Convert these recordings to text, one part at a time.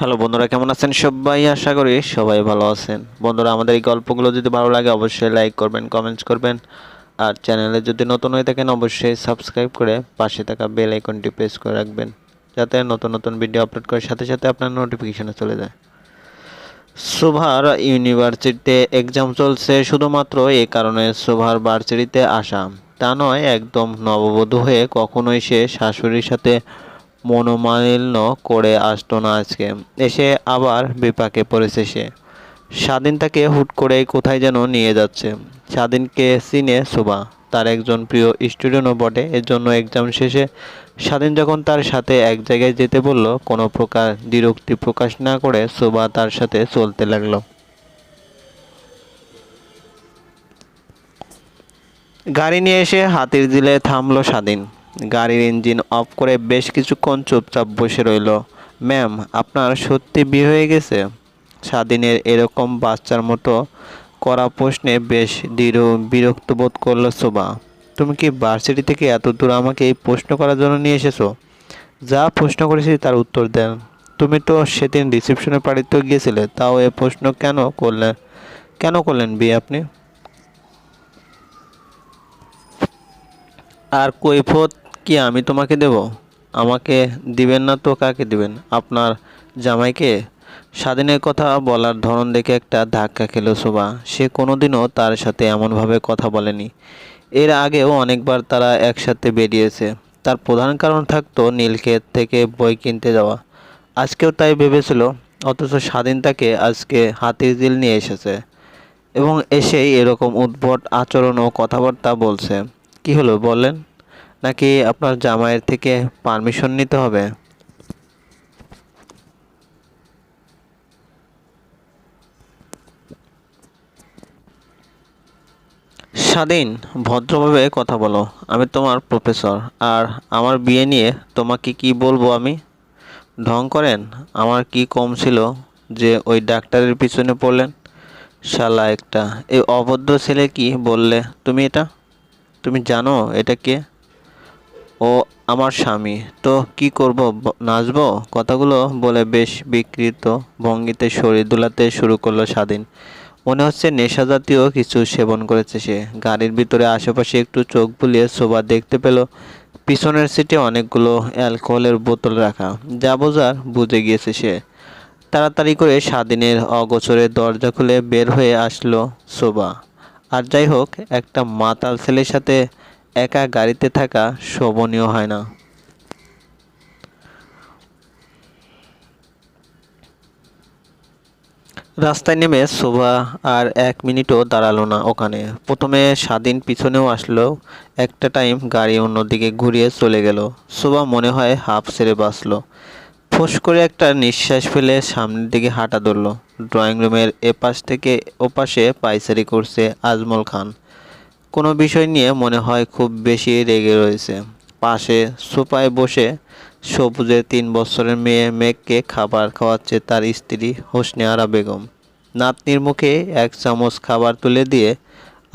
Hello বন্ধুরা, কেমন আছেন সবাই? আশা করি সবাই ভালো আছেন। বন্ধুরা, আমাদের এই গল্পগুলো যদি ভালো লাগে, অবশ্যই লাইক করবেন কমেন্টস করবেন। আর চ্যানেলে যদি নতুন হয়ে থাকেন, অবশ্যই সাবস্ক্রাইব করে পাশে থাকা বেল আইকনটি প্রেস করে রাখবেন, যাতে নতুন নতুন ভিডিও আপলোড করার সাথে সাথে আপনার নোটিফিকেশনে চলে যায়। সুভার ইউনিভার্সিটিতে এক্সাম চলছে শুধুমাত্র এই কারণে সুভার ভার্সিটিতে আসা। তা নয়, একদম নববধূ হয়ে কখনোই সে শাশুড়ির সাথে মনোমালিন্য করে আসতো না আজকে। এসে আবার বিপাকে পড়েছে সে। স্বাধীন তাকে হুট করেই কোথায় যেন নিয়ে যাচ্ছে। স্বাধীনকে চিনে শোভা, তার একজন প্রিয় স্টুডেন্টও বটে। এর জন্য এক্সাম শেষে স্বাধীন যখন তার সাথে এক জায়গায় যেতে বলল, কোনো প্রকার বিরক্তি প্রকাশ না করে শোভা তার সাথে চলতে লাগল। গাড়ি নিয়ে এসে হাতির দিলে থামলো স্বাধীন। গাড়ির ইঞ্জিন অফ করে বেশ কিছুক্ষণ চুপচাপ বসে রইল। ম্যাম, আপনার সত্যি বিয়ে হয়ে গেছে? স্বাধীনের এরকম বাচ্চার মতো করা প্রশ্নে বেশ দৃঢ় বিরক্ত বোধ করল শোভা। তুমি কি ভার্সিটি থেকে এত দূর আমাকে এই প্রশ্ন করার জন্য নিয়ে এসেছ? যা প্রশ্ন করেছি তার উত্তর দেন। তুমি তো সেদিন রিসেপশনে পাড়িতে গিয়েছিলে, তাও এ প্রশ্ন কেন করলেন কেন করলেন বিয়ে আপনি? আর কৈফত কি আমি তোমাকে দেব? আমাকে দিবেন না তো কাকে দিবেন? আপনার জামাইকে? স্বাধীনের কথা বলার ধরন দেখে একটা ধাক্কা খেলো শোভা। সে কোনোদিনও তার সাথে এমনভাবে কথা বলেনি। এর আগেও অনেকবার তারা একসাথে বেরিয়েছে। তার প্রধান কারণ থাকতো নীলক্ষেত থেকে বই কিনতে যাওয়া। আজকেও তাই ভেবেছিল, অথচ স্বাধীন তাকে আজকে হাতির দিল নিয়ে এসেছে এবং এসেই এরকম উদ্ভট আচরণ ও কথাবার্তা বলছে। কি হলো বললেন নাকি আপনার জামাইয়ের থেকে পারমিশন নিতে হবে। স্বাধীন, ভদ্রভাবে কথা বলো। আমি তোমার প্রফেসর আর আমার বিয়ে নিয়ে তোমাকে কি বলব আমি? ঢং করেন? আমার কি কম ছিল যে ওই ডাক্তারের পিছনে পড়লেন? শালা একটা, এই অভদ্র ছেলে কি বললে তুমি এটা? তুমি জানো এটা কে? ও আমার স্বামী, তো কি করব? নাচবো? কথাগুলো বলে বেশ বিকৃত ভঙ্গিতে শরীর দুলাতে শুরু করল স্বাধীন। মনে হচ্ছে নেশা জাতীয় কিছু সেবন করেছে সে। গাড়ির ভিতরে আশেপাশে একটু চোখ বুলিয়ে শোভা দেখতে পেল, পিছনের সিটে অনেকগুলো অ্যালকোহলের বোতল রাখা। যা বোঝার বুঝে গিয়েছে সে। তাড়াতাড়ি করে স্বাধীনের অগোচরে দরজা খুলে বের হয়ে আসলো শোভা। আর যাই হোক, একটা মাতাল ছেলের সাথে একা গাড়িতে থাকা শোভনীয় হয় না। রাস্তায় নেমে শোভা আর এক মিনিটও দাঁড়াল না ওখানে। প্রথমে স্বাধীন পিছনেও আসলো, একটা টাইম গাড়ি অন্যদিকে ঘুরিয়ে চলে গেল। শোভা মনে হয় হাফ ছেড়ে বাঁচলো। ফোঁস করে একটা নিঃশ্বাস ফেলে সামনের দিকে হাঁটা ধরলো। ড্রয়িং রুমের এপাশ থেকে ওপাশে পাইচারি করছে আজমল খান। কোনো বিষয় নিয়ে মনে হয় খুব বেশি রেগে রয়েছে। পাশে সোফায় বসে সবুজের তিন বছরের মেয়ে মেঘকে খাবার খাওয়াচ্ছে তার স্ত্রী হোসনে আরা বেগম। নাতনির মুখে এক চামচ খাবার তুলে দিয়ে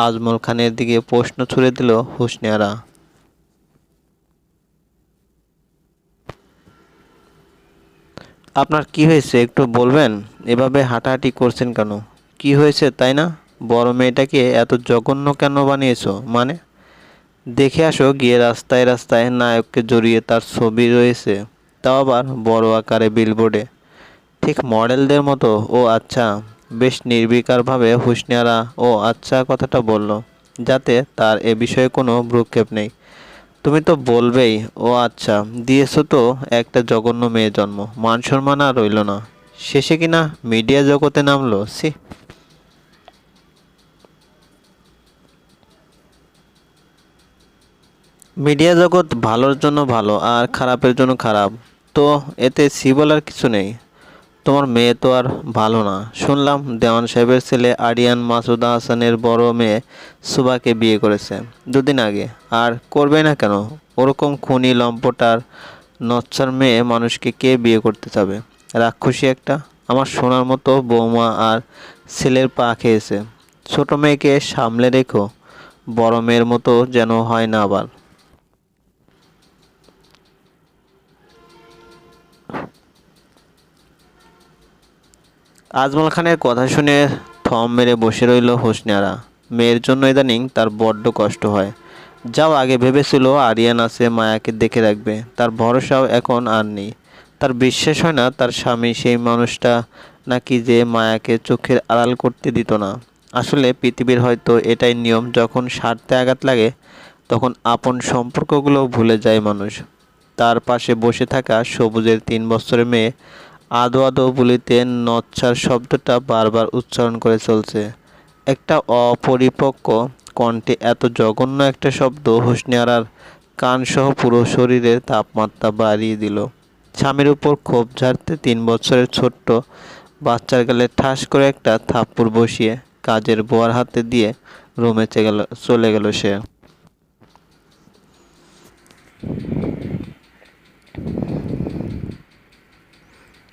আজমল খানের দিকে প্রশ্ন ছুড়ে দিল হোসনে আরা আপনার কি হয়েছে একটু বলবেন? এভাবে হাঁটাহাঁটি করছেন কেন? কি হয়েছে, তাই না? বড় মেয়েটাকে এত জঘন্য কেন বানিয়েছো? মানে? দেখে আসো গিয়ে রাস্তায় রাস্তায় নায়ককে জড়িয়ে তার ছবি রয়েছে। তাও আবার বড় আকারে বিলবোর্ডে ঠিক মডেলদের মতো, ও আচ্ছা। বেশ নির্বিকারভাবে হুঁশনিয়ারা, ও আচ্ছা কথাটা বলল, যাতে তার এ বিষয়ে কোনো ভ্রুক্ষেপ নেই। তুমি তো বলবেই, ও আচ্ছা দিয়েছ তো একটা জঘন্য মেয়ে জন্ম মান সম্মান আর রইল না। শেষে কিনা মিডিয়া জগতে নামলো সি মিডিয়া জগৎ ভালোর জন্য ভালো আর খারাপের জন্য খারাপ। তো এতে সি বলার কিছু নেই। তোমার মেয়ে তো আর ভালো না। শুনলাম দেওয়ান সাহেবের ছেলে আরিয়ান মাসুদা হাসানের বড় মেয়ে সুবাকে বিয়ে করেছে দুদিন আগে। আর করবে না কেন? ওরকম খুনি লম্পটার নচ্ছার মেয়ে মানুষকে কে বিয়ে করতে চাবে? রাক্ষসী একটা। আমার শোনার মতো বৌমা আর ছেলের পা খেয়েছে। ছোটো মেয়েকে সামলে রেখো। বড় মেয়ের মতো যেন হয় না আবার। আজমল খানের কথা শুনে থম মেরে বসে রইল হোসনিয়ারা। মেয়ের জন্য ইদানিং তার বড্ড কষ্ট হয়। যাও আগে ভেবেছিল আরিয়ান আছে, মায়াকে দেখে রাখবে। তার ভরসাও এখন আর নেই। তার বিশ্বাস হয় না তার স্বামী সেই মানুষটা নাকি যে মায়াকে চোখের আড়াল করতে দিত না। আসলে পৃথিবীর হয়তো এটাই নিয়ম, যখন স্বার্থে আঘাত লাগে, তখন আপন সম্পর্কগুলো ভুলে যায় মানুষ। তার পাশে বসে থাকা সবুজের তিন বছরের মেয়ে আদো আদো বলিতে নচ্ছার শব্দটা বারবার উচ্চারণ করে চলছে। একটা অপরিপক্ক কণ্ঠে এত জঘন্য একটা শব্দ হোসনিয়ারার কানসহ পুরো শরীরের তাপমাত্রা বাড়িয়ে দিল। স্বামীর উপর ক্ষোভ ঝাড়তে তিন বছরের ছোট্ট বাচ্চার গালে ঠাস করে একটা থাপ্পড় বসিয়ে কাজের বোয়ার হাতে দিয়ে রুমে গেল, চলে গেল সে।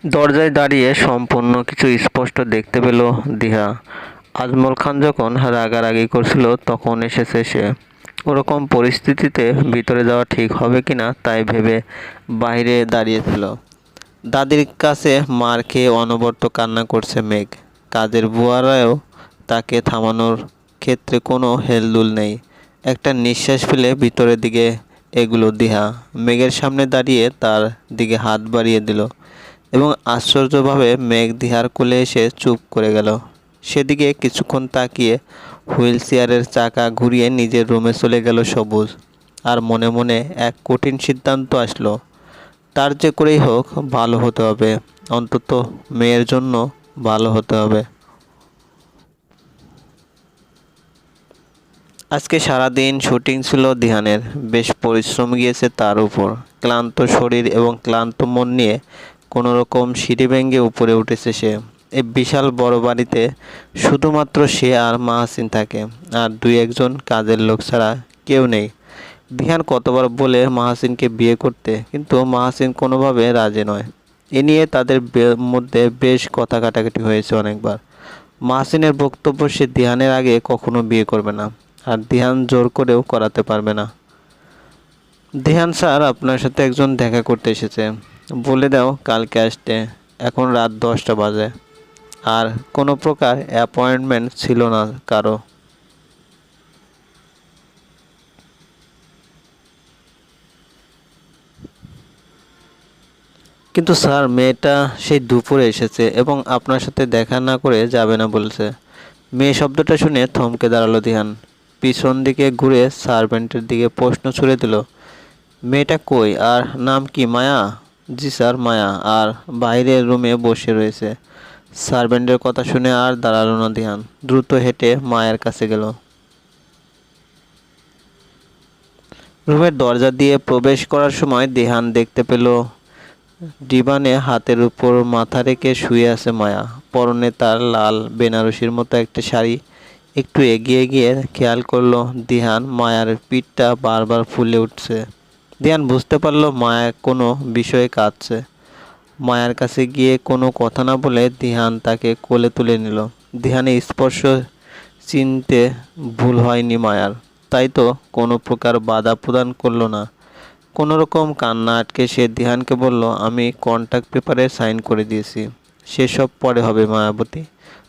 দরজায় দাঁড়িয়ে সম্পূর্ণ কিছু স্পষ্ট দেখতে পেল দিহা। আজমল খান যখন রাগারাগি করছিল, তখন এসেছে সে। ওরকম পরিস্থিতিতে ভিতরে যাওয়া ঠিক হবে কি না তাই ভেবে বাইরে দাঁড়িয়েছিল। দাদির কাছে মার খেয়ে অনবর্ত কান্না করছে মেঘ। কাজের বুয়ারাও তাকে থামানোর ক্ষেত্রে কোনো হেলদুল নেই। একটা নিঃশ্বাস ফেলে ভিতরের দিকে এগুলো দিহা। মেঘের সামনে দাঁড়িয়ে তার দিকে হাত বাড়িয়ে দিল। এবং আশ্চর্যভাবে মেঘ দিহার কোলে এসে চুপ করে গেল। সেদিকে কিছুক্ষণ তাকিয়ে হুইল চেয়ারের চাকা ঘুরিয়ে নিজের রুমে চলে গেল সবুজ। আর মনে মনে এক কঠিন সিদ্ধান্ত আসলো। তার যে করেই হোক, ভালো হতে হবে। অন্তত মেয়ের জন্য ভালো হতে হবে। আজকে সারাদিন শুটিং ছিল দিহানের। বেশ পরিশ্রম গিয়েছে তার উপর। ক্লান্ত শরীর এবং ক্লান্ত মন নিয়ে কোনো রকম সিঁড়ি ভেঙে উপরে উঠেছে সে। এই বিশাল বড় বাড়িতে শুধুমাত্র সে আর মা মাহাসিন থাকে, আর দুই একজন কাজের লোক ছাড়া কেউ নেই। দিহান কতবার বলে মাহাসিনকে বিয়ে করতে, কিন্তু মাহাসিন কোনোভাবে রাজি নয়। এ নিয়ে তাদের মধ্যে বেশ কথা কাটাকাটি হয়েছে অনেকবার। মাহাসিনের বক্তব্য সে দিহানের আগে কখনো বিয়ে করবে না, আর দিহান জোর করেও করাতে পারবে না। দিহান স্যার, আপনার সাথে একজন দেখা করতে এসেছে। বলে দাও কালকে আসতে। এখন রাত দশটা বাজে। আর কোনো প্রকার অ্যাপয়েন্টমেন্ট ছিল না কারও। কিন্তু স্যার, মেয়েটা সেই দুপুরে এসেছে এবং আপনার সাথে দেখা না করে যাবে না বলছে। মেয়ে শব্দটা শুনে থমকে দাঁড়াল ধ্যান। পিছন দিকে ঘুরে সার্ভেন্টের দিকে প্রশ্ন ছুড়ে দিল, মেয়েটা কই? আর নাম কি মায়া? জি স্যার, মায়া। আর বাইরের রুমে বসে রয়েছে। সার্ভেন্টের কথা শুনে আর দাঁড়াল না ধ্যান। দ্রুত হেঁটে মায়ের কাছে গেল। রুমের দরজা দিয়ে প্রবেশ করার সময় দেহান দেখতে পেল, ডিবানে হাতের উপর মাথা রেখে শুয়ে আছে মায়া। পরনে তার লাল বেনারসির মতো একটা শাড়ি। একটু এগিয়ে গিয়ে খেয়াল করল দিহান মায়ার পিঠটা বারবার ফুলে উঠছে। দিহান বুঝতে পারল মায়া কোনো বিষয়ে কাঁদছে। মায়ার কাছে গিয়ে কোনো কথা না বলে দিহান তাকে কোলে তুলে নিল। দিহানে স্পর্শ চিনতে ভুল হয়নি মায়ার। তাই তো কোনো প্রকার বাধা প্রদান করল না। কোনো রকম কান্না আটকে সে দিহানকে বলল, আমি কন্ট্যাক্ট পেপারে সাইন করে দিয়েছি। সেসব পরে হবে মায়াবতী।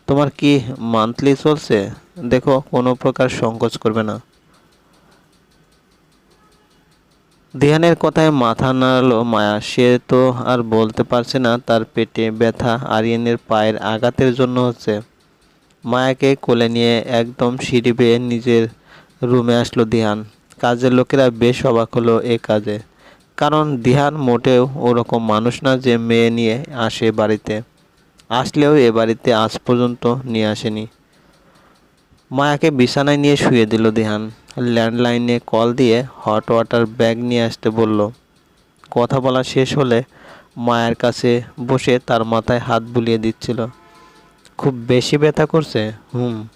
তোমার কি মান্থলি চলছে? দেখো, কোনো প্রকার সংকোচ করবে না। দিহানের কথায় মাথা নাড়ালো মায়া। সে তো আর বলতে পারছে না, তার পেটে ব্যথা আরিয়ানের পায়ের আঘাতের জন্য হচ্ছে। মায়াকে কোলে নিয়ে একদম সিঁড়ি বেয়ে নিজের রুমে আসলো দিহান। কাজের লোকেরা বেশ অবাক হলো এ কাজে। কারণ দিহান মোটেও ওরকম মানুষ না যে মেয়ে নিয়ে আসে বাড়িতে। আসলেও এ বাড়িতে আজ পর্যন্ত নিয়ে আসেনি। মায়াকে বিছানায় নিয়ে শুয়ে দিল দিহান। ল্যান্ডলাইনে কল দিয়ে হট ওয়াটার ব্যাগ নিয়ে আসতে বলল। কথা বলা শেষ হলে মায়ের কাছে বসে তার মাথায় হাত বুলিয়ে দিচ্ছিল। খুব বেশি ব্যথা করছে? হুম।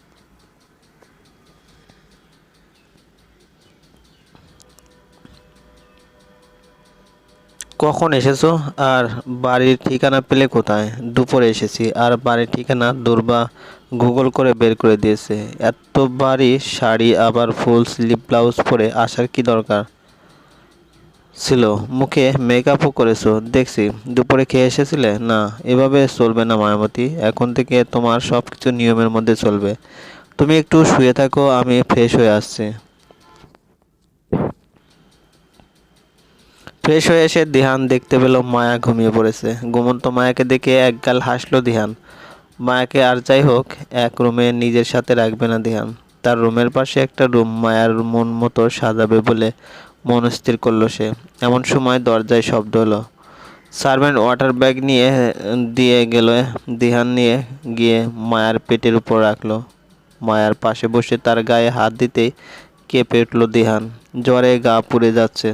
কখন এসেছ? আর বাড়ির ঠিকানা পেলে কোথায়? দুপুরে এসেছি। আর বাড়ির ঠিকানা দুর্বা গুগল করে বের করে দিয়েছে। এত বাড়ি শাড়ি, আবার ফুল, স্লিপ, ব্লাউজ পরে আসার কি দরকার? ছিল। মুখে মেকআপও করেছ। দেখছি। দুপুরে খেয়ে এসেছিলে? না, এভাবে চলবে না মায়াবতী। এখন থেকে তোমার সব কিছু নিয়মের মধ্যে চলবে। তুমি একটু শুয়ে থাকো, আমি ফ্রেশ হয়ে আসছি। ফ্রেশ হয়ে এসে দিহান দেখতে পেল, মায়া ঘুমিয়ে পড়েছে। ঘুমন্ত মায়াকে দেখে একগাল হাসলো দিহান। মায়াকে আর যাই হোক, এক রুমে নিজের সাথে রাখবে না দিহান তার রুমের পাশে একটা রুম মায়ার মন মতো সাজাবে বলে মন স্থির করল সে। এমন সময় দরজায় শব্দ হলো। সার্ভেন্ট ওয়াটার ব্যাগ নিয়ে, দিয়ে গেল দিহান নিয়ে গিয়ে মায়ার পেটের উপর রাখল। মায়ার পাশে বসে তার গায়ে হাত দিতেই কেঁপে উঠল দিহান জ্বরে গা পুড়ে যাচ্ছে।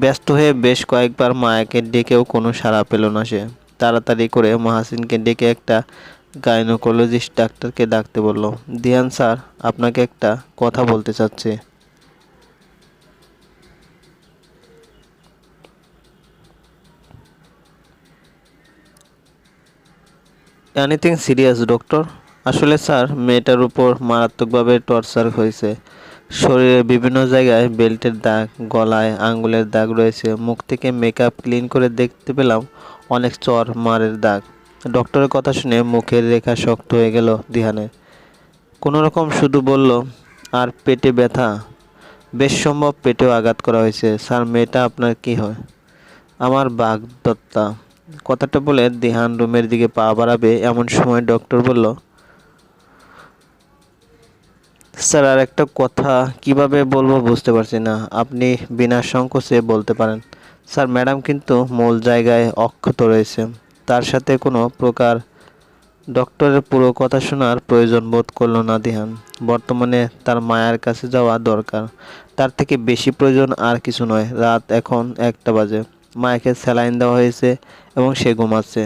ব্যস্ত হয়ে বেশ কয়েকবার মায়াকে ডেকেও কোনো সাড়া পেল না সে। তাড়াতাড়ি করে মাহাসিনকে ডেকে একটা গাইনোকোলজিস্ট ডাক্তারকে ডাকতে বলল, দিয়ান স্যার, আপনাকে একটা কথা বলতে চাচ্ছি। এনিথিং সিরিয়াস ডক্টর আসলে স্যার, মেয়েটার উপর মারাত্মকভাবে টর্চার হয়েছে। শরীরের বিভিন্ন জায়গায় বেল্টের দাগ, গলায়, আঙ্গুলের দাগ রয়েছে। মুখ থেকে মেকআপ ক্লিন করে দেখতে পেলাম অনেক চর মারের দাগ। ডক্টরের কথা শুনে মুখের রেখা শক্ত হয়ে গেল দিহানের। কোনো রকম শুধু বলল, আর পেটে ব্যথা? বেশ সম্ভব পেটেও আঘাত করা হয়েছে। স্যার, মেয়েটা আপনার কি হয়? আমার বাগদত্তা। কথাটা বলে দিহান রুমের দিকে পা বাড়াবে এমন সময় ডক্টর বলল, স্যার, আর একটা কথা কীভাবে বলব বুঝতে পারছি না। আপনি বিনা সংকোচে বলতে পারেন। স্যার, ম্যাডাম কিন্তু মূল জায়গায় অক্ষত রয়েছে তার সাথে কোনো প্রকার ডক্টরের পুরো কথা শোনার প্রয়োজন বোধ করল না দিহান। বর্তমানে তার মায়ের কাছে যাওয়া দরকার। তার থেকে বেশি প্রয়োজন আর কিছু নয়। রাত এখন একটা বাজে। মায়াকে স্যালাইন দেওয়া হয়েছে এবং সে ঘুমাচ্ছে।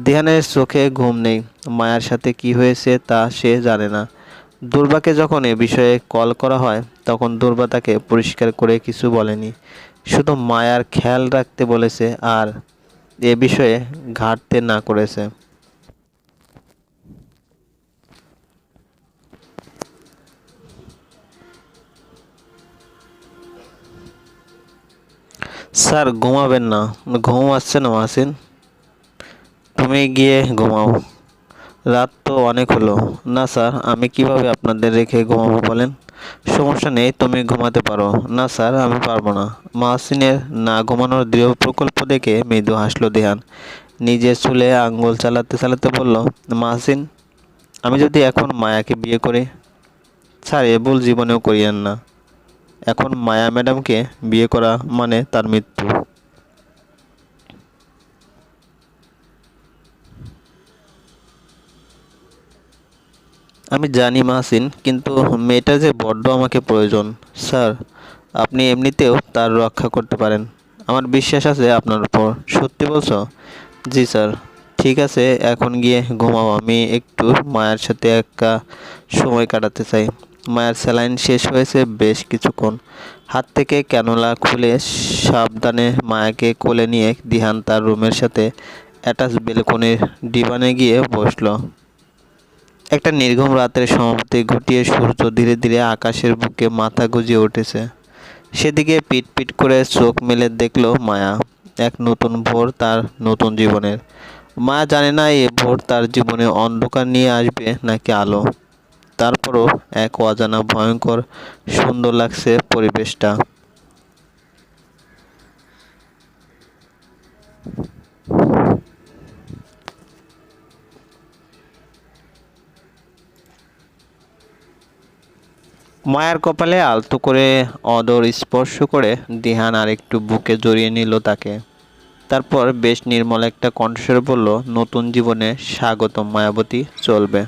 দিহানের চোখে ঘুম নেই। মায়ার সাথে কি হয়েছে তা সে জানে না। দুর্বাকে যখন এ বিষয়ে কল করা হয়, তখন দুর্বা তাকে পরিষ্কার করে কিছু বলেনি। শুধু মায়ার খেয়াল রাখতে বলেছে আর এ বিষয়ে ঘাটতে না করেছে। স্যার, ঘুমাবেন না। ঘুম আসছে না, মাসিন? তুমি গিয়ে ঘুমাও। রাত তো অনেক হলো। না স্যার, আমি কীভাবে আপনাদের রেখে ঘুমাবো বলেন? সমস্যা নেই, তুমি ঘুমাতে পারো। না স্যার, আমি পারব না। মাহসিনের না ঘুমানোর দৃঢ় প্রকল্প দেখে মৃদু হাসলো দেহান। নিজের চুলে আঙ্গুল চালাতে চালাতে বলল, মাহসিন, আমি যদি এখন মায়াকে বিয়ে করি? স্যার, এ ভুল জীবনেও করিয়েন না। এখন মায়া ম্যাডামকে বিয়ে করা মানে তার মৃত্যু। আমি জানি মাহসিন, কিন্তু মেয়েটা যে বড্ড আমাকে প্রয়োজন। স্যার, আপনি এমনিতেও তার রক্ষা করতে পারেন। আমার বিশ্বাস আছে আপনার উপর। সত্যি বলছো? জি, স্যার। ঠিক আছে, এখন গিয়ে ঘুমাও। আমি একটু মায়ের সাথে একা সময় কাটাতে চাই। মায়ের স্যালাইন শেষ হয়েছে বেশ কিছুক্ষণ। হাত থেকে ক্যানোলা খুলে সাবধানে মায়াকে কোলে নিয়ে দিহান তার রুমের সাথে অ্যাটাচ বেলকনির ডিবানে গিয়ে বসল। একটা নির্ঘুম রাতের সমাপ্তি ঘটিয়ে সূর্য ধীরে ধীরে আকাশের বুকে মাথা গুজিয়ে উঠেছে। সেদিকে পিট পিট করে চোখ মেলে দেখল মায়া, এক নতুন ভোর তার নতুন জীবনের। মা জানে না এ ভোর তার জীবনে অন্ধকার নিয়ে আসবে নাকি আলো। তারপরও এক অজানা ভয়ঙ্কর সুন্দর লাগছে পরিবেশটা। মায়ার কপালে আলতো করে অদর স্পর্শ করে দিহান আর একটু বুকে জড়িয়ে নিল তাকে। তারপর বেশ নির্মল একটা কণ্ঠস্বরে বলল, নতুন জীবনে স্বাগতম মায়াবতী, চলবে।